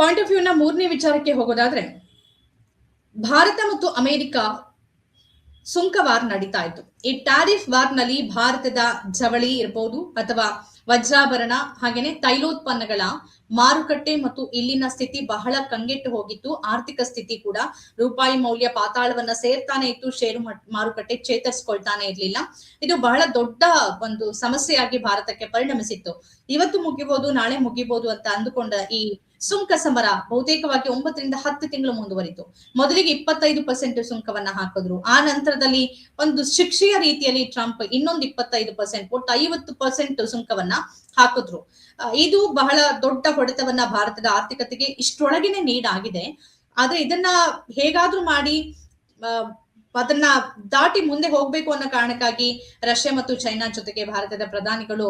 Point of ವ್ಯೂನ ಮೂರನೇ ವಿಚಾರಕ್ಕೆ ಹೋಗೋದಾದ್ರೆ, ಭಾರತ ಮತ್ತು ಅಮೆರಿಕ ಸುಂಕ ವಾರ್ ನಡೀತಾ ಇತ್ತು. ಈ ಟ್ಯಾರಿಫ್ ವಾರ್ನಲ್ಲಿ ಭಾರತದ ಜವಳಿ ಇರಬಹುದು ಅಥವಾ ವಜ್ರಾಭರಣ, ಹಾಗೇನೆ ತೈಲೋತ್ಪನ್ನಗಳ ಮಾರುಕಟ್ಟೆ ಮತ್ತು ಇಲ್ಲಿನ ಸ್ಥಿತಿ ಬಹಳ ಕಂಗೆಟ್ಟು ಹೋಗಿತ್ತು. ಆರ್ಥಿಕ ಸ್ಥಿತಿ ಕೂಡ ರೂಪಾಯಿ ಮೌಲ್ಯ ಪಾತಾಳವನ್ನ ಸೇರ್ತಾನೆ ಇತ್ತು. ಷೇರು ಮಾರುಕಟ್ಟೆ ಚೇತರಿಸ್ಕೊಳ್ತಾನೆ ಇರ್ಲಿಲ್ಲ. ಇದು ಬಹಳ ದೊಡ್ಡ ಒಂದು ಸಮಸ್ಯೆಯಾಗಿ ಭಾರತಕ್ಕೆ ಪರಿಣಮಿಸಿತ್ತು. ಇವತ್ತು ಮುಗಿಬಹುದು ನಾಳೆ ಮುಗಿಬಹುದು ಅಂತ ಅಂದುಕೊಂಡ ಈ ಸುಂಕ ಸಮರ ಬಹುತೇಕವಾಗಿ ಒಂಬತ್ತರಿಂದ ಹತ್ತು ತಿಂಗಳು ಮುಂದುವರಿತು. ಮೊದಲಿಗೆ ಇಪ್ಪತ್ತೈದು ಪರ್ಸೆಂಟ್ ಸುಂಕವನ್ನ ಹಾಕಿದ್ರು. ಆ ನಂತರದಲ್ಲಿ ಒಂದು ಶಿಕ್ಷೆಯ ರೀತಿಯಲ್ಲಿ ಟ್ರಂಪ್ ಇನ್ನೊಂದು ಇಪ್ಪತ್ತೈದು ಪರ್ಸೆಂಟ್ ಒಟ್ಟು ಐವತ್ತು ಪರ್ಸೆಂಟ್ ಸುಂಕವನ್ನ ಹಾಕಿದ್ರು. ಇದು ಬಹಳ ದೊಡ್ಡ ಹೊಡೆತವನ್ನ ಭಾರತದ ಆರ್ಥಿಕತೆಗೆ ಇಷ್ಟೊಳಗಿನೇ ನೀಡಾಗಿದೆ. ಆದ್ರೆ ಇದನ್ನ ಹೇಗಾದ್ರೂ ಮಾಡಿ ಅದನ್ನ ದಾಟಿ ಮುಂದೆ ಹೋಗ್ಬೇಕು ಅನ್ನೋ ಕಾರಣಕ್ಕಾಗಿ ರಷ್ಯಾ ಮತ್ತು ಚೈನಾ ಜೊತೆಗೆ ಭಾರತದ ಪ್ರಧಾನಿಗಳು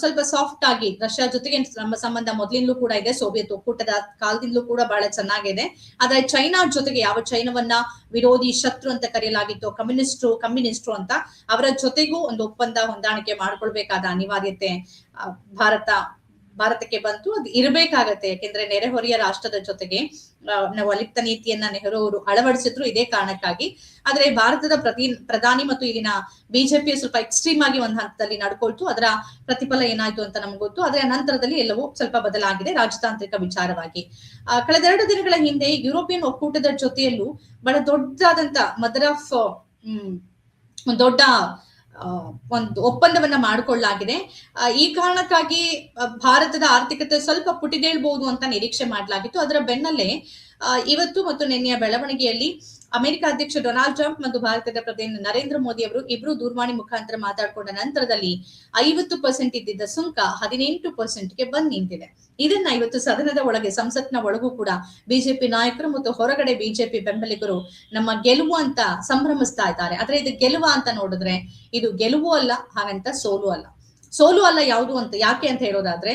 ಸ್ವಲ್ಪ ಸಾಫ್ಟ್ ಆಗಿ ರಷ್ಯಾ ಜೊತೆಗೆ ನಮ್ಮ ಸಂಬಂಧ ಮೊದಲಿಂದಲೂ ಕೂಡ ಇದೆ, ಸೋವಿಯತ್ ಒಕ್ಕೂಟದ ಕಾಲದಿಂದಲೂ ಕೂಡ ಬಹಳ ಚೆನ್ನಾಗಿದೆ. ಆದ್ರೆ ಚೈನಾ ಜೊತೆಗೆ ಯಾವ ಚೈನಾವನ್ನ ವಿರೋಧಿ ಶತ್ರು ಅಂತ ಕರೆಯಲಾಗಿತ್ತು ಕಮ್ಯುನಿಸ್ಟ್ರು ಕಮ್ಯುನಿಸ್ಟ್ರು ಅಂತ ಅವರ ಜೊತೆಗೂ ಒಂದು ಒಪ್ಪಂದ ಹೊಂದಾಣಿಕೆ ಮಾಡ್ಕೊಳ್ಬೇಕಾದ ಅನಿವಾರ್ಯತೆ ಭಾರತ ಭಾರತಕ್ಕೆ ಬಂತು ಅದು ಇರಬೇಕಾಗತ್ತೆ. ಯಾಕೆಂದ್ರೆ ನೆರೆಹೊರೆಯ ರಾಷ್ಟ್ರದ ಜೊತೆಗೆ ನಾವು ಅಲಿಪ್ತ ನೀತಿಯನ್ನ ನೆಹರು ಅವರು ಅಳವಡಿಸಿದ್ರು ಇದೇ ಕಾರಣಕ್ಕಾಗಿ. ಆದ್ರೆ ಭಾರತದ ಪ್ರತಿ, ಪ್ರಧಾನಿ ಮತ್ತು ಇಲ್ಲಿನ ಬಿಜೆಪಿ ಸ್ವಲ್ಪ ಎಕ್ಸ್ಟ್ರೀಮ್ ಆಗಿ ಒಂದು ಹಂತದಲ್ಲಿ ನಡ್ಕೊಳ್ತು. ಅದರ ಪ್ರತಿಫಲ ಏನಾಯ್ತು ಅಂತ ನಮ್ಗೆ ಗೊತ್ತು. ಆದ್ರೆ ನಂತರದಲ್ಲಿ ಎಲ್ಲವೂ ಸ್ವಲ್ಪ ಬದಲಾಗಿದೆ ರಾಜತಾಂತ್ರಿಕ ವಿಚಾರವಾಗಿ. ಕಳೆದೆರಡು ದಿನಗಳ ಹಿಂದೆ ಯುರೋಪಿಯನ್ ಒಕ್ಕೂಟದ ಜೊತೆಯಲ್ಲೂ ಬಹಳ ದೊಡ್ಡದಾದಂತ ಮದರ್ ಆಫ್ ದೊಡ್ಡ ಒಂದು ಒಪ್ಪಂದವನ್ನ ಮಾಡಿಕೊಳ್ಳಲಾಗಿದೆ. ಈ ಕಾರಣಕ್ಕಾಗಿ ಭಾರತದ ಆರ್ಥಿಕತೆ ಸ್ವಲ್ಪ ಪುಟಿದೇಳ್ಬಹುದು ಅಂತ ನಿರೀಕ್ಷೆ ಮಾಡಲಾಗಿತ್ತು. ಅದರ ಬೆನ್ನಲ್ಲೇ ಇವತ್ತು ಮತ್ತು ನಿನ್ನೆಯ ಬೆಳವಣಿಗೆಯಲ್ಲಿ ಅಮೆರಿಕ ಅಧ್ಯಕ್ಷ ಡೊನಾಲ್ಡ್ ಟ್ರಂಪ್ ಮತ್ತು ಭಾರತದ ಪ್ರಧಾನಿ ನರೇಂದ್ರ ಮೋದಿ ಅವರು ಇಬ್ರು ದೂರವಾಣಿ ಮುಖಾಂತರ ಮಾತಾಡಿಕೊಂಡ ನಂತರದಲ್ಲಿ ಐವತ್ತು ಪರ್ಸೆಂಟ್ ಇದ್ದಿದ್ದ ಸುಂಕ ಹದಿನೆಂಟು ಪರ್ಸೆಂಟ್ಗೆ ಬಂದ್ ನಿಂತಿದೆ. ಇದನ್ನ ಇವತ್ತು ಸದನದ ಒಳಗೆ, ಸಂಸತ್ನ ಒಳಗೂ ಕೂಡ ಬಿಜೆಪಿ ನಾಯಕರು ಮತ್ತು ಹೊರಗಡೆ ಬಿಜೆಪಿ ಬೆಂಬಲಿಗರು ನಮ್ಮ ಗೆಲುವು ಅಂತ ಸಂಭ್ರಮಿಸ್ತಾ ಇದ್ದಾರೆ. ಆದ್ರೆ ಇದು ಗೆಲುವ ಅಂತ ನೋಡಿದ್ರೆ ಇದು ಗೆಲುವು ಅಲ್ಲ, ಹಾಗಂತ ಸೋಲು ಅಲ್ಲ. ಸೋಲು ಅಲ್ಲ ಯಾವುದು ಅಂತ, ಯಾಕೆ ಅಂತ ಹೇಳೋದಾದ್ರೆ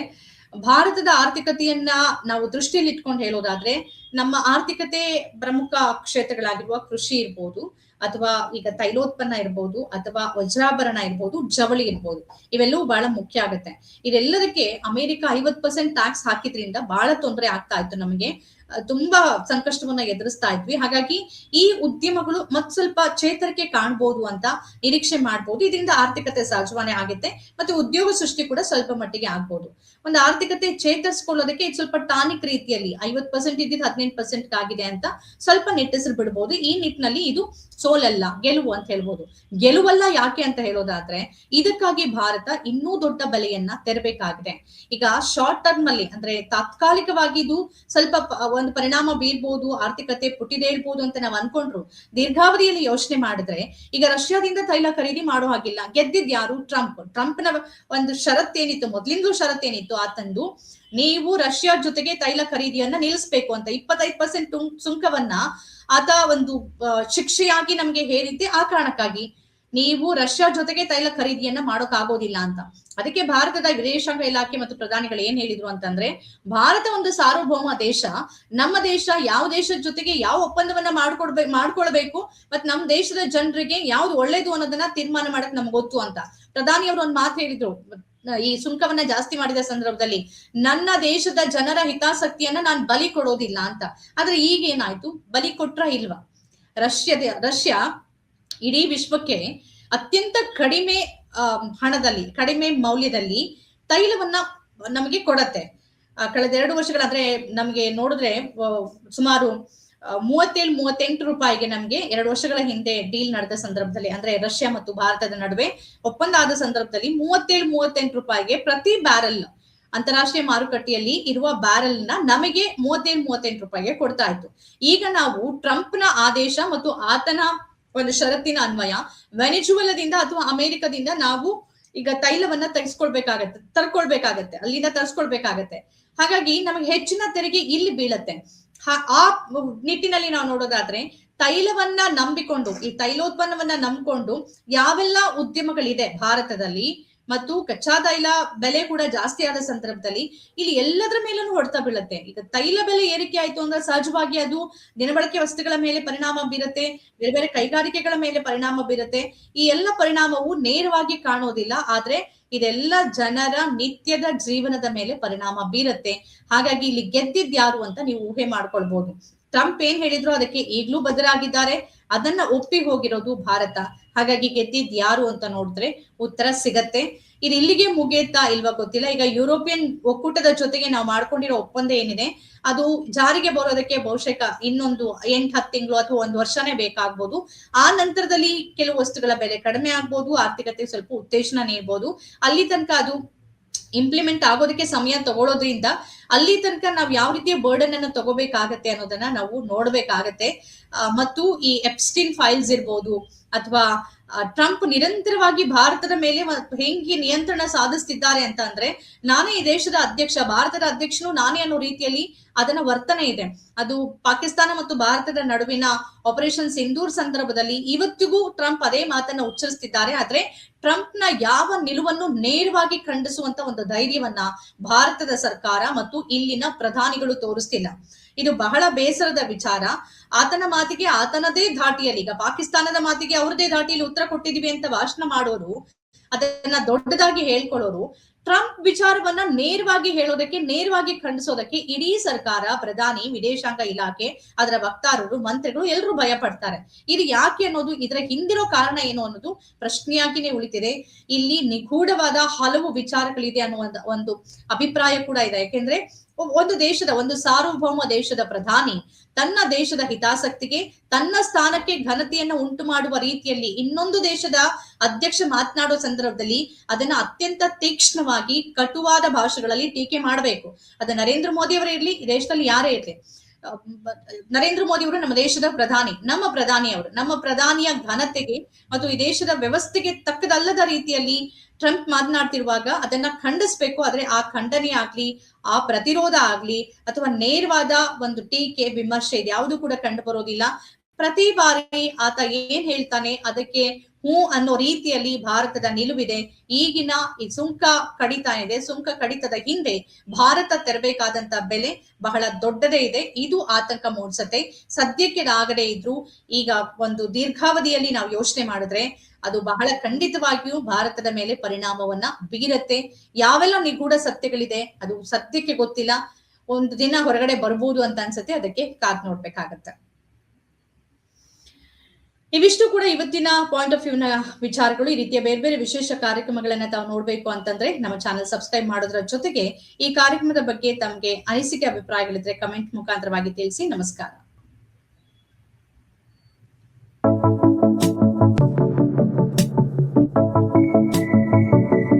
ಭಾರತದ ಆರ್ಥಿಕತೆಯನ್ನ ನಾವು ದೃಷ್ಟಿಯಲ್ಲಿ ಇಟ್ಕೊಂಡು ಹೇಳೋದಾದ್ರೆ, ನಮ್ಮ ಆರ್ಥಿಕತೆ ಪ್ರಮುಖ ಕ್ಷೇತ್ರಗಳಾಗಿರುವ ಕೃಷಿ ಇರ್ಬೋದು, ಅಥವಾ ಈಗ ತೈಲೋತ್ಪನ್ನ ಇರ್ಬೋದು, ಅಥವಾ ವಜ್ರಾಭರಣ ಇರ್ಬೋದು, ಜವಳಿ ಇರ್ಬೋದು, ಇವೆಲ್ಲವೂ ಬಹಳ ಮುಖ್ಯ ಆಗುತ್ತೆ. ಇದೆಲ್ಲದಕ್ಕೆ ಅಮೆರಿಕ ಐವತ್ ಪರ್ಸೆಂಟ್ ಟ್ಯಾಕ್ಸ್ ಹಾಕಿದ್ರಿಂದ ಬಹಳ ತೊಂದರೆ ಆಗ್ತಾ ಇತ್ತು ನಮಗೆ. ತುಂಬಾ ಸಂಕಷ್ಟವನ್ನ ಎದುರಿಸ್ತಾ ಇದ್ವಿ. ಹಾಗಾಗಿ ಈ ಉದ್ಯಮಗಳು ಮತ್ ಸ್ವಲ್ಪ ಚೇತರಿಕೆ ಕಾಣ್ಬೋದು ಅಂತ ನಿರೀಕ್ಷೆ ಮಾಡ್ಬೋದು. ಇದರಿಂದ ಆರ್ಥಿಕತೆ ಸಹಜವಾನೇ ಆಗುತ್ತೆ ಮತ್ತೆ ಉದ್ಯೋಗ ಸೃಷ್ಟಿ ಕೂಡ ಸ್ವಲ್ಪ ಮಟ್ಟಿಗೆ ಆಗ್ಬೋದು. ಒಂದು ಆರ್ಥಿಕತೆ ಚೇತರಿಸ್ಕೊಳ್ಳೋದಕ್ಕೆ ಇದು ಸ್ವಲ್ಪ ಟಾನಿಕ್ ರೀತಿಯಲ್ಲಿ ಐವತ್ ಪರ್ಸೆಂಟ್ ಇದ್ದಿದ್ದು ಹದಿನೆಂಟು ಪರ್ಸೆಂಟ್ ಆಗಿದೆ ಅಂತ ಸ್ವಲ್ಪ ನೆಟ್ಟೆಸರು ಬಿಡ್ಬೋದು. ಈ ನಿಟ್ಟಿನಲ್ಲಿ ಇದು ಸೋಲಲ್ಲ, ಗೆಲುವು ಅಂತ ಹೇಳ್ಬೋದು. ಗೆಲುವಲ್ಲ ಯಾಕೆ ಅಂತ ಹೇಳೋದಾದ್ರೆ ಇದಕ್ಕಾಗಿ ಭಾರತ ಇನ್ನೂ ದೊಡ್ಡ ಬೆಲೆಯನ್ನ ತೆರಬೇಕಾಗಿದೆ. ಈಗ ಶಾರ್ಟ್ ಟರ್ಮ್ ಅಲ್ಲಿ ಅಂದ್ರೆ ತಾತ್ಕಾಲಿಕವಾಗಿ ಇದು ಸ್ವಲ್ಪ ಒಂದು ಪರಿಣಾಮ ಬೀಳ್ಬೋದು ಆರ್ಥಿಕತೆ ಪುಟ್ಟಿದೇಳ್ಬೋದು ಅಂತ ನಾವು ಅನ್ಕೊಂಡ್ರು ದೀರ್ಘಾವಧಿಯಲ್ಲಿ ಯೋಚನೆ ಮಾಡಿದ್ರೆ ಈಗ ರಷ್ಯಾದಿಂದ ತೈಲ ಖರೀದಿ ಮಾಡೋ ಹಾಗಿಲ್ಲ. ಗೆದ್ದಿದ್ ಯಾರು? ಟ್ರಂಪ್. ಟ್ರಂಪ್ನ ಒಂದು ಷರತ್ತೇನಿತ್ತು ಏನಿತ್ತು? ಷರತ್ತೇನಿತ್ತು ಆತಂದು ನೀವು ರಷ್ಯಾ ಜೊತೆಗೆ ತೈಲ ಖರೀದಿಯನ್ನ ನಿಲ್ಲಿಸಬೇಕು ಅಂತ ಇಪ್ಪತ್ತೈದು ಪರ್ಸೆಂಟ್ ಸುಂಕವನ್ನ ಆತ ಒಂದು ಆ, ಶಿಕ್ಷೆಯಾಗಿ ನಮ್ಗೆ ಹೇರಿದ್ದೆ ಆ ಕಾರಣಕ್ಕಾಗಿ. ನೀವು ರಷ್ಯಾ ಜೊತೆಗೆ ತೈಲ ಖರೀದಿಯನ್ನ ಮಾಡೋಕ್ ಆಗೋದಿಲ್ಲ ಅಂತ. ಅದಕ್ಕೆ ಭಾರತದ ವಿದೇಶಾಂಗ ಇಲಾಖೆ ಮತ್ತು ಪ್ರಧಾನಿಗಳು ಏನ್ ಹೇಳಿದ್ರು ಅಂತಂದ್ರೆ, ಭಾರತ ಒಂದು ಸಾರ್ವಭೌಮ ದೇಶ. ನಮ್ಮ ದೇಶ ಯಾವ ದೇಶದ ಜೊತೆಗೆ ಯಾವ ಒಪ್ಪಂದವನ್ನ ಮಾಡ್ಕೊಡ್ಬೇಕು ಮಾಡ್ಕೊಳ್ಬೇಕು, ಮತ್ ನಮ್ ದೇಶದ ಜನರಿಗೆ ಯಾವ್ದು ಒಳ್ಳೇದು ಅನ್ನೋದನ್ನ ತೀರ್ಮಾನ ಮಾಡಕ್ ನಮ್ಗೆ ಗೊತ್ತು ಅಂತ. ಪ್ರಧಾನಿ ಅವರು ಒಂದ್ ಮಾತು ಹೇಳಿದ್ರು, ಈ ಸುಂಕವನ್ನ ಜಾಸ್ತಿ ಮಾಡಿದ ಸಂದರ್ಭದಲ್ಲಿ, ನನ್ನ ದೇಶದ ಜನರ ಹಿತಾಸಕ್ತಿಯನ್ನ ನಾನು ಬಲಿ ಕೊಡೋದಿಲ್ಲ ಅಂತ. ಆದ್ರೆ ಈಗ ಏನಾಯ್ತು ಬಲಿ ಕೊಟ್ರ ಇಲ್ವಾ? ರಷ್ಯಾದ, ರಷ್ಯಾ ಇಡೀ ವಿಶ್ವಕ್ಕೆ ಅತ್ಯಂತ ಕಡಿಮೆ ಹಣದಲ್ಲಿ, ಕಡಿಮೆ ಮೌಲ್ಯದಲ್ಲಿ ತೈಲವನ್ನ ನಮಗೆ ಕೊಡತ್ತೆ. ಕಳೆದ ಎರಡು ವರ್ಷಗಳಾದ್ರೆ ನಮಗೆ ನೋಡಿದ್ರೆ ಸುಮಾರು ಮೂವತ್ತೇಳು, ಮೂವತ್ತೆಂಟು ರೂಪಾಯಿಗೆ ನಮ್ಗೆ ಎರಡು ವರ್ಷಗಳ ಹಿಂದೆ ಡೀಲ್ ನಡೆದ ಸಂದರ್ಭದಲ್ಲಿ, ಅಂದ್ರೆ ರಷ್ಯಾ ಮತ್ತು ಭಾರತದ ನಡುವೆ ಒಪ್ಪಂದ ಆದ ಸಂದರ್ಭದಲ್ಲಿ ಮೂವತ್ತೇಳು, ಮೂವತ್ತೆಂಟು ರೂಪಾಯಿಗೆ ಪ್ರತಿ ಬ್ಯಾರಲ್, ಅಂತಾರಾಷ್ಟ್ರೀಯ ಮಾರುಕಟ್ಟೆಯಲ್ಲಿ ಇರುವ ಬ್ಯಾರಲ್ನ ನಮಗೆ ಮೂವತ್ತೇಳು, ಮೂವತ್ತೆಂಟು ರೂಪಾಯಿಗೆ ಕೊಡ್ತಾ ಇತ್ತು. ಈಗ ನಾವು ಟ್ರಂಪ್ನ ಆದೇಶ ಮತ್ತು ಆತನ ಒಂದು ಷರತ್ತಿನ ಅನ್ವಯ. ವೆನಿಜುವಲದಿಂದ ಅಥವಾ ಅಮೆರಿಕದಿಂದ ನಾವು ಈಗ ತೈಲವನ್ನ ತೆಗೆಸ್ಕೊಳ್ಬೇಕಾಗತ್ತೆ ತರ್ಕೊಳ್ಬೇಕಾಗತ್ತೆ, ಅಲ್ಲಿಂದ ತರಿಸ್ಕೊಳ್ಬೇಕಾಗತ್ತೆ. ಹಾಗಾಗಿ ನಮಗೆ ಹೆಚ್ಚಿನ ತೆರಿಗೆ ಇಲ್ಲಿ ಬೀಳತ್ತೆ. ಆ ನಿಟ್ಟಿನಲ್ಲಿ ನಾವು ನೋಡೋದಾದ್ರೆ ತೈಲವನ್ನ ನಂಬಿಕೊಂಡು, ಈ ತೈಲೋತ್ಪನ್ನವನ್ನ ನಂಬಿಕೊಂಡು ಯಾವೆಲ್ಲ ಉದ್ಯಮಗಳಿದೆ ಭಾರತದಲ್ಲಿ ಮತ್ತು ಕಚ್ಚಾ ತೈಲ ಬೆಲೆ ಕೂಡ ಜಾಸ್ತಿ ಆದ ಸಂದರ್ಭದಲ್ಲಿ ಇಲ್ಲಿ ಎಲ್ಲದರ ಮೇಲೂ ಹೊಡೆತ ಬೀಳುತ್ತೆ. ಈಗ ತೈಲ ಬೆಲೆ ಏರಿಕೆ ಆಯ್ತು ಅಂದ್ರೆ ಸಹಜವಾಗಿ ಅದು ದಿನಬಳಕೆ ವಸ್ತುಗಳ ಮೇಲೆ ಪರಿಣಾಮ ಬೀರುತ್ತೆ, ಬೇರೆ ಬೇರೆ ಕೈಗಾರಿಕೆಗಳ ಮೇಲೆ ಪರಿಣಾಮ ಬೀರುತ್ತೆ. ಈ ಎಲ್ಲ ಪರಿಣಾಮವು ನೇರವಾಗಿ ಕಾಣೋದಿಲ್ಲ, ಆದ್ರೆ ಇದೆಲ್ಲ ಜನರ ನಿತ್ಯದ ಜೀವನದ ಮೇಲೆ ಪರಿಣಾಮ ಬೀರುತ್ತೆ. ಹಾಗಾಗಿ ಇಲ್ಲಿ ಗೆದ್ದಿದ್ಯಾರು ಅಂತ ನೀವು ಊಹೆ ಮಾಡ್ಕೊಳ್ಬಹುದು ಟ್ರಂಪ್ ಏನ್ ಹೇಳಿದ್ರು ಅದಕ್ಕೆ ಈಗ್ಲೂ ಬದಲಾಗಿದ್ದಾರೆ ಅದನ್ನ ಒಪ್ಪಿ ಹೋಗಿರೋದು ಭಾರತ. ಹಾಗಾಗಿ ಗೆದ್ದಿದ್ ಯಾರು ಅಂತ ನೋಡಿದ್ರೆ ಉತ್ತರ ಸಿಗತ್ತೆ. ಇದು ಇಲ್ಲಿಗೆ ಮುಗಿಯುತ್ತಾ ಇಲ್ವಾ ಗೊತ್ತಿಲ್ಲ. ಈಗ ಯುರೋಪಿಯನ್ ಒಕ್ಕೂಟದ ಜೊತೆಗೆ ನಾವು ಮಾಡ್ಕೊಂಡಿರೋ ಒಪ್ಪಂದ ಏನಿದೆ, ಅದು ಜಾರಿಗೆ ಬರೋದಕ್ಕೆ ಬಹುಶಃ ಇನ್ನೊಂದು ಎಂಟ್ ಹತ್ತು ತಿಂಗಳು ಅಥವಾ ಒಂದು ವರ್ಷನೇ ಬೇಕಾಗ್ಬೋದು. ಆ ನಂತರದಲ್ಲಿ ಕೆಲವು ವಸ್ತುಗಳ ಬೆಲೆ ಕಡಿಮೆ ಆಗ್ಬೋದು ಆರ್ಥಿಕತೆ ಸ್ವಲ್ಪ ಉತ್ತೇಜನ ನೀಡ್ಬೋದು. ಅಲ್ಲಿ ತನಕ ಅದು ಇಂಪ್ಲಿಮೆಂಟ್ ಆಗೋದಕ್ಕೆ ಸಮಯ ತಗೊಳ್ಳೋದ್ರಿಂದ ಅಲ್ಲಿ ತನಕ ನಾವು ಯಾವ ರೀತಿಯ ಬರ್ಡನ್ ಅನ್ನ ತಗೋಬೇಕಾಗತ್ತೆ ಅನ್ನೋದನ್ನ ನಾವು ನೋಡ್ಬೇಕಾಗತ್ತೆ. ಮತ್ತು ಈ ಎಪ್ಸ್ಟಿನ್ ಫೈಲ್ಸ್ ಇರ್ಬೋದು, ಅಥವಾ ಟ್ರಂಪ್ ನಿರಂತರವಾಗಿ ಭಾರತದ ಮೇಲೆ ಹೆಂಗೆ ನಿಯಂತ್ರಣ ಸಾಧಿಸ್ತಿದ್ದಾರೆ ಅಂತ ಅಂದ್ರೆ, ನಾನೇ ಈ ದೇಶದ ಅಧ್ಯಕ್ಷ, ಭಾರತದ ಅಧ್ಯಕ್ಷನು ನಾನೇ ಅನ್ನೋ ರೀತಿಯಲ್ಲಿ ಅದನ್ನ ವರ್ತನೆ ಇದೆ. ಅದು ಪಾಕಿಸ್ತಾನ ಮತ್ತು ಭಾರತದ ನಡುವಿನ ಆಪರೇಷನ್ ಸಿಂಧೂರ್ ಸಂದರ್ಭದಲ್ಲಿ ಇವತ್ತಿಗೂ ಟ್ರಂಪ್ ಅದೇ ಮಾತನ್ನ ಉಚ್ಚರಿಸ್ತಿದ್ದಾರೆ. ಆದ್ರೆ ಟ್ರಂಪ್ನ ಯಾವ ನಿಲುವನ್ನು ನೇರವಾಗಿ ಖಂಡಿಸುವಂತ ಒಂದು ಧೈರ್ಯವನ್ನ ಭಾರತದ ಸರ್ಕಾರ ಮತ್ತು ಇಲ್ಲಿನ ಪ್ರಧಾನಿಗಳು ತೋರಿಸ್ತಿಲ್ಲ. ಇದು ಬಹಳ ಬೇಸರದ ವಿಚಾರ. ಆತನ ಮಾತಿಗೆ ಆತನದೇ ಧಾಟಿಯಲ್ಲಿ ಈಗ ಪಾಕಿಸ್ತಾನದ ಮಾತಿಗೆ ಅವ್ರದೇ ಧಾಟಿಯಲ್ಲಿ ಉತ್ತರ ಕೊಟ್ಟಿದೀವಿ ಅಂತ ಭಾಷಣ ಮಾಡೋರು, ಅದನ್ನ ದೊಡ್ಡದಾಗಿ ಹೇಳ್ಕೊಳ್ಳೋರು, ಟ್ರಂಪ್ ವಿಚಾರವನ್ನ ನೇರವಾಗಿ ಹೇಳೋದಕ್ಕೆ, ನೇರವಾಗಿ ಖಂಡಿಸೋದಕ್ಕೆ ಇಡೀ ಸರ್ಕಾರ, ಪ್ರಧಾನಿ, ವಿದೇಶಾಂಗ ಇಲಾಖೆ, ಅದರ ವಕ್ತಾರರು, ಮಂತ್ರಿಗಳು ಎಲ್ಲರೂ ಭಯ ಪಡ್ತಾರೆ ಇದು ಯಾಕೆ ಅನ್ನೋದು, ಇದರ ಹಿಂದಿರೋ ಕಾರಣ ಏನು ಅನ್ನೋದು ಪ್ರಶ್ನೆಯಾಗಿನೇ ಉಳಿತಿದೆ. ಇಲ್ಲಿ ನಿಗೂಢವಾದ ಹಲವು ವಿಚಾರಗಳಿದೆ ಅನ್ನುವ ಒಂದು- ಅಭಿಪ್ರಾಯ ಕೂಡ ಇದೆ. ಯಾಕೆಂದ್ರೆ ಒಂದು ದೇಶದ, ಒಂದು ಸಾರ್ವಭೌಮ ದೇಶದ ಪ್ರಧಾನಿ ತನ್ನ ದೇಶದ ಹಿತಾಸಕ್ತಿಗೆ, ತನ್ನ ಸ್ಥಾನಕ್ಕೆ ಘನತೆಯನ್ನು ಉಂಟು ಮಾಡುವ ರೀತಿಯಲ್ಲಿ ಇನ್ನೊಂದು ದೇಶದ ಅಧ್ಯಕ್ಷ ಮಾತನಾಡೋ ಸಂದರ್ಭದಲ್ಲಿ ಅದನ್ನ ಅತ್ಯಂತ ತೀಕ್ಷ್ಣವಾಗಿ, ಕಟುವಾದ ಭಾಷೆಗಳಲ್ಲಿ ಟೀಕೆ ಮಾಡಬೇಕು. ಅದು ನರೇಂದ್ರ ಮೋದಿ ಅವರೇ ಇರಲಿ ದೇಶದಲ್ಲಿ ಯಾರೇ ಇರಲಿ. ನರೇಂದ್ರ ಮೋದಿ ಅವರು ನಮ್ಮ ದೇಶದ ಪ್ರಧಾನಿ, ನಮ್ಮ ಪ್ರಧಾನಿ ಅವರು ನಮ್ಮ ಪ್ರಧಾನಿಯ ಘನತೆಗೆ ಮತ್ತು ಈ ದೇಶದ ವ್ಯವಸ್ಥೆಗೆ ತಕ್ಕದಲ್ಲದ ರೀತಿಯಲ್ಲಿ ಟ್ರಂಪ್ ಮಾತನಾಡ್ತಿರುವಾಗ ಅದನ್ನ ಖಂಡಿಸ್ಬೇಕು. ಆದ್ರೆ ಆ ಖಂಡನೆ ಆಗ್ಲಿ, ಆ ಪ್ರತಿರೋಧ ಆಗ್ಲಿ, ಅಥವಾ ನೇರವಾದ ಒಂದು ಟೀಕೆ, ವಿಮರ್ಶೆ ಇದ್ಯಾವುದು ಕೂಡ ಕಂಡು ಬರೋದಿಲ್ಲ. ಪ್ರತಿ ಬಾರಿ ಆತ ಏನ್ ಹೇಳ್ತಾನೆ, ಅದಕ್ಕೆ ಹೂ ಅನ್ನೋ ರೀತಿಯಲ್ಲಿ ಭಾರತದ ನಿಲುವಿದೆ. ಈಗಿನ ಈ ಸುಂಕ ಕಡಿತ ಇದೆ. ಸುಂಕ ಕಡಿತದ ಹಿಂದೆ ಭಾರತ ತೆರಬೇಕಾದಂತ ಬೆಲೆ ಬಹಳ ದೊಡ್ಡದೇ ಇದೆ. ಇದು ಆತಂಕ ಮೂಡಿಸತ್ತೆ. ಸದ್ಯಕ್ಕೆ ಆಗದೆ ಇದ್ರು, ಈಗ ಒಂದು ದೀರ್ಘಾವಧಿಯಲ್ಲಿ ನಾವು ಯೋಚನೆ ಮಾಡಿದ್ರೆ ಅದು ಬಹಳ ಖಂಡಿತವಾಗಿಯೂ ಭಾರತದ ಮೇಲೆ ಪರಿಣಾಮವನ್ನ ಬೀರತ್ತೆ. ಯಾವೆಲ್ಲ ನಿಗೂಢ ಸತ್ಯಗಳಿದೆ, ಅದು ಸತ್ಯಕ್ಕೆ ಗೊತ್ತಿಲ್ಲ. ಒಂದು ದಿನ ಹೊರಗಡೆ ಬರ್ಬೋದು ಅಂತ ಅನ್ಸುತ್ತೆ. ಅದಕ್ಕೆ ಕಾದ್ ನೋಡ್ಬೇಕಾಗತ್ತೆ. ಇವಿಷ್ಟು ಕೂಡ ಇವತ್ತಿನ ಪಾಯಿಂಟ್ ಆಫ್ ವ್ಯೂನ ವಿಚಾರಗಳು, ಈ ರೀತಿಯ ಬೇರೆ ಬೇರೆ ವಿಶೇಷ ಕಾರ್ಯಕ್ರಮಗಳನ್ನ ತಾವು ನೋಡ್ಬೇಕು ಅಂತಂದ್ರೆ ನಮ್ಮ ಚಾನೆಲ್ ಸಬ್ಸ್ಕ್ರೈಬ್ ಮಾಡೋದ್ರ ಜೊತೆಗೆ ಈ ಕಾರ್ಯಕ್ರಮದ ಬಗ್ಗೆ ತಮಗೆ ಅನಿಸಿಕೆ, ಅಭಿಪ್ರಾಯಗಳಿದ್ರೆ ಕಮೆಂಟ್ ಮುಖಾಂತರವಾಗಿ ತಿಳಿಸಿ. ನಮಸ್ಕಾರ.